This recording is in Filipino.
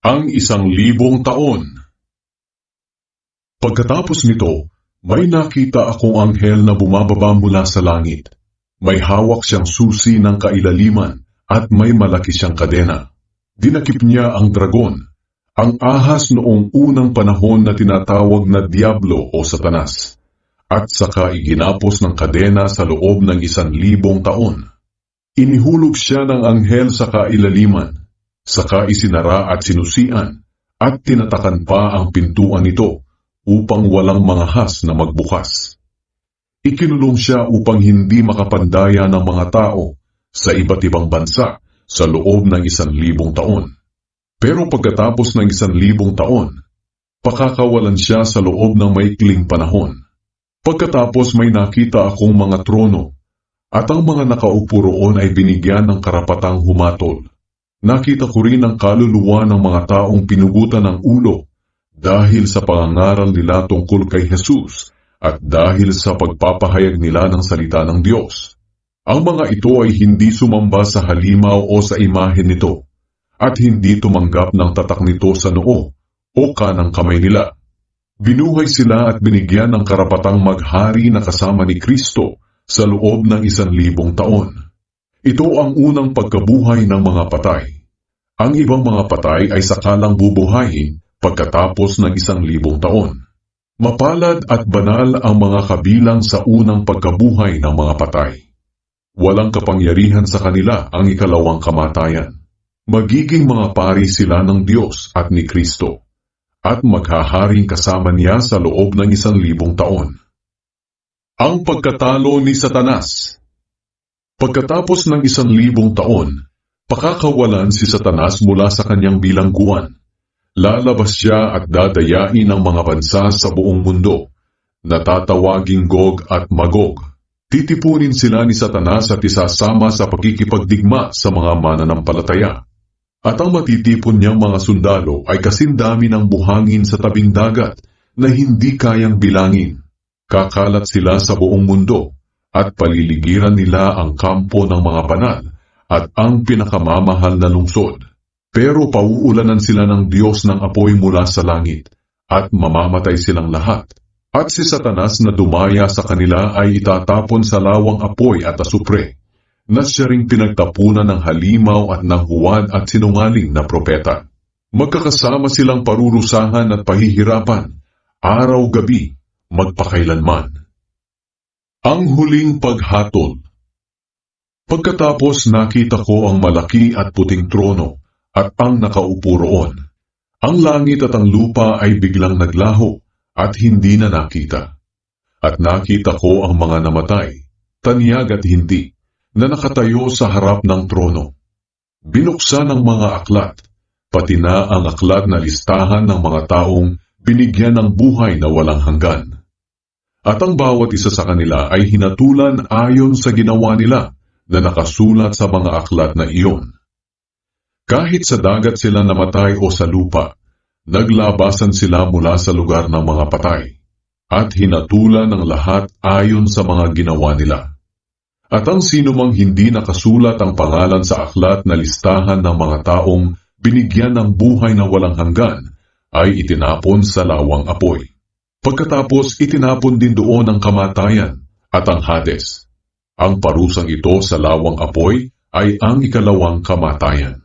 Ang isang libong taon. Pagkatapos nito, may nakita akong anghel na bumababa mula sa langit. May hawak siyang susi ng kailaliman at may malaki siyang kadena. Dinakip niya ang dragon, ang ahas noong unang panahon na tinatawag na Diablo o Satanas, at saka iginapos ng kadena sa loob ng isang libong taon. Inihulog siya ng anghel sa kailaliman, saka isinara at sinusian, at tinatakan pa ang pintuan nito upang walang mga has na magbukas. Ikinulong siya upang hindi makapandaya ng mga tao sa iba't ibang bansa sa loob ng isang libong taon. Pero pagkatapos ng isang libong taon, pakakawalan siya sa loob ng maikling panahon. Pagkatapos may nakita akong mga trono, at ang mga nakaupo roon ay binigyan ng karapatang humatol. Nakita ko rin ang kaluluwa ng mga taong pinugutan ng ulo dahil sa pangangaral nila tungkol kay Jesus at dahil sa pagpapahayag nila ng salita ng Diyos. Ang mga ito ay hindi sumamba sa halimaw o sa imahen nito at hindi tumanggap ng tatak nito sa noo o kanang kamay nila. Binuhay sila at binigyan ng karapatang maghari na kasama ni Kristo sa loob ng isang libong taon. Ito ang unang pagkabuhay ng mga patay. Ang ibang mga patay ay sakalang bubuhayin pagkatapos ng isang libong taon. Mapalad at banal ang mga kabilang sa unang pagkabuhay ng mga patay. Walang kapangyarihan sa kanila ang ikalawang kamatayan. Magiging mga pari sila ng Diyos at ni Kristo, at maghaharing kasama niya sa loob ng isang libong taon. Ang pagkatalo ni Satanas Pagkatapos ng isang libong taon, pakakawalan si Satanas mula sa kanyang bilangguan. Lalabas siya at dadayain ang mga bansa sa buong mundo, natatawaging Gog at Magog. Titipunin sila ni Satanas at isasama sa pagkikipagdigma sa mga mananampalataya. At ang matitipon niyang mga sundalo ay kasindami ng buhangin sa tabing dagat na hindi kayang bilangin. Kakalat sila sa buong mundo at paliligiran nila ang kampo ng mga banal at ang pinakamamahal na lungsod. Pero pauulanan sila ng Diyos ng apoy mula sa langit at mamamatay silang lahat. At si Satanas na dumaya sa kanila ay itatapon sa lawang apoy at asupre, na siya ring pinagtapunan ng halimaw at ng huwad at sinungaling na propeta. Magkakasama silang parurusahan at pahihirapan, araw-gabi, magpakailanman. Ang huling paghatol Pagkatapos nakita ko ang malaki at puting trono at ang nakaupo roon. Ang langit at ang lupa ay biglang naglaho at hindi na nakita. At nakita ko ang mga namatay, tanyag at hindi, na nakatayo sa harap ng trono. Binuksan ang mga aklat, pati na ang aklat na listahan ng mga taong binigyan ng buhay na walang hanggan. At ang bawat isa sa kanila ay hinatulan ayon sa ginawa nila na nakasulat sa mga aklat na iyon. Kahit sa dagat sila namatay o sa lupa, naglabasan sila mula sa lugar ng mga patay, at hinatulan ng lahat ayon sa mga ginawa nila. At ang sino mang hindi nakasulat ang pangalan sa aklat na listahan ng mga taong binigyan ng buhay na walang hanggan, ay itinapon sa lawang apoy. Pagkatapos itinapon din doon ang kamatayan at ang Hades. Ang parusang ito sa lawang apoy ay ang ikalawang kamatayan.